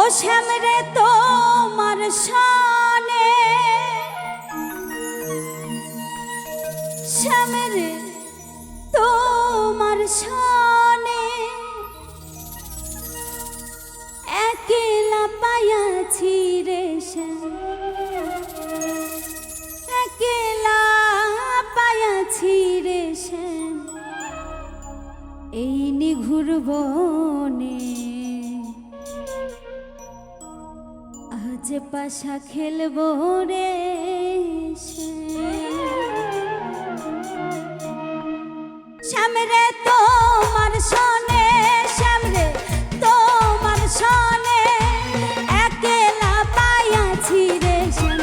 ও শ্যামরে তোমার শানে। শ্যামরে তোমার শানে। একেলা পায়াছি রে শ্যাম। একেলা পায়াছি রে শ্যাম। এই নিঘুর বনে আজ পাশা খেলব রে শ্যামরে তোমার সনে শ্যামরে তোমার সনে, একেলা পায়াছি রে শ্যাম,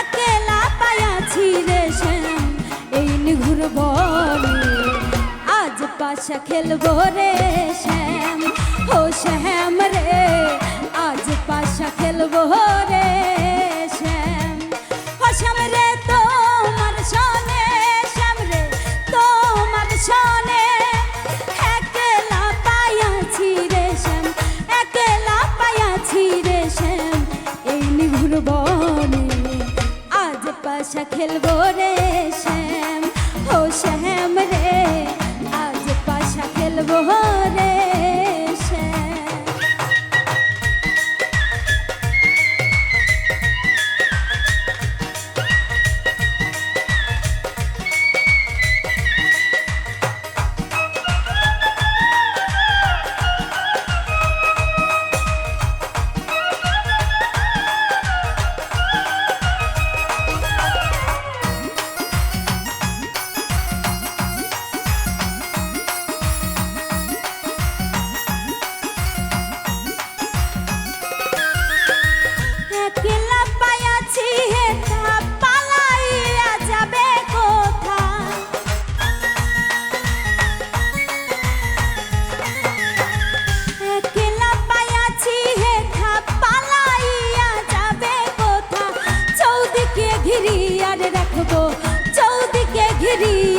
একেলা পায়াছি রে শ্যাম। এই নিঘুর আজ পাশা খেলব রে শ্যাম, ও শ্যাম আজ খেলব রে শ্যাম। ও শ্যাম রে, তোমার সনে, শ্যাম রে, তোমার সনে। একলা পায়াছি রে শ্যাম, একলা পায়াছি রে শ্যাম। এই নিঘুর বনে আজ পাশা খেলব রে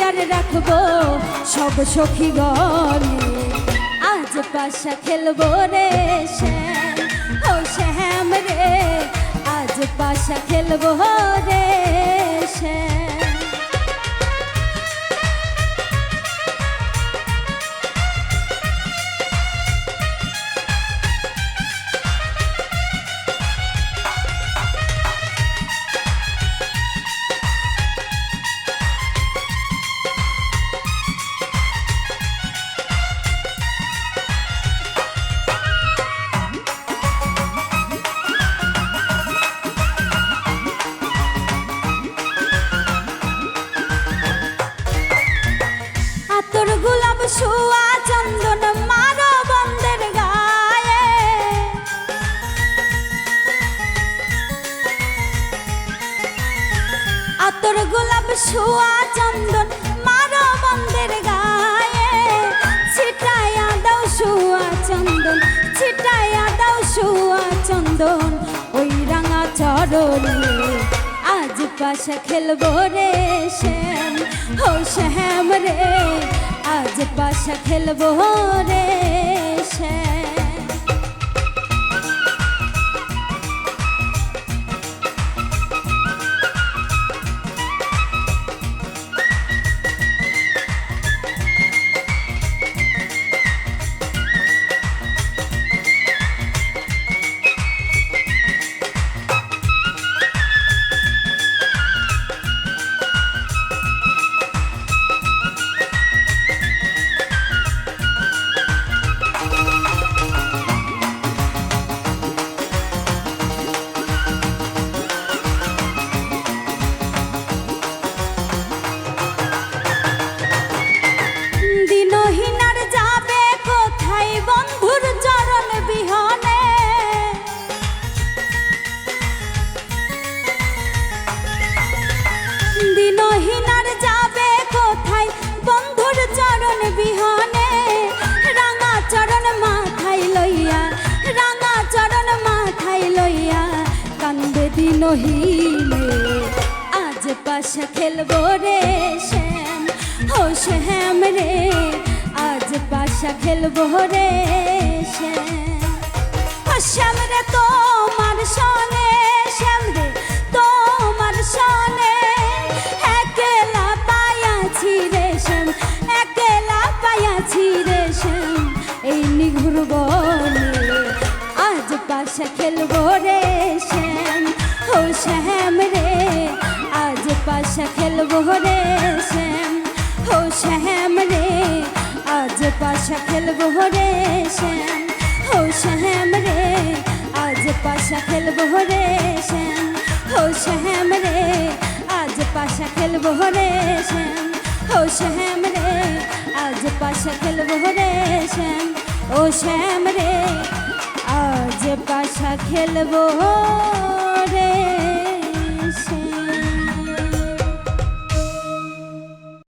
ঘিরিয়ার রাখব সব সখী গণে। আজ পাশা খেলব রে শ্যাম। ও শ্যাম রে, আজ পাশা খেলব। শুয়া চন্দন মারো বন্দের গায়ে। আতর গোলাপ শুয়া চন্দন মারো বন্দের গায়ে। ছিটায়া দাও শুয়া চন্দন ছিটায়া দাও শুয়া চন্দন। ওই রাঙা চরণে আজ পাশা খেলব রে শ্যাম। ও শ্যাম রে আজ পাশা খেলব রে শ্যাম দিনহীনার যাবে কোথায়? বন্ধুর চরণ বিহনে রাঙা চরণ মাথায় লইয়া, রাঙা চরণ মাথায় লইয়া কান্দে দিনহীনে আজ পাশা খেলব রে শ্যাম, ও শ্যাম রে। আজ পাশা খেলব রে বনে আজ পাশা খেলব রে শ্যাম ও শ্যাম রে আজ পাশা খেলব রে শ্যাম ও শ্যাম রে আজ পাশা খেলব রে শ্যাম ও শ্যাম রে আজ পাশা খেলব রে শ্যাম ও শ্যাম রে আজ পাশা খেলব রে শ্যাম ও শ্যাম রে আজ পাশা খেলব রে শ্যাম ও শ্যাম রে আজ পাশা খেলব রে।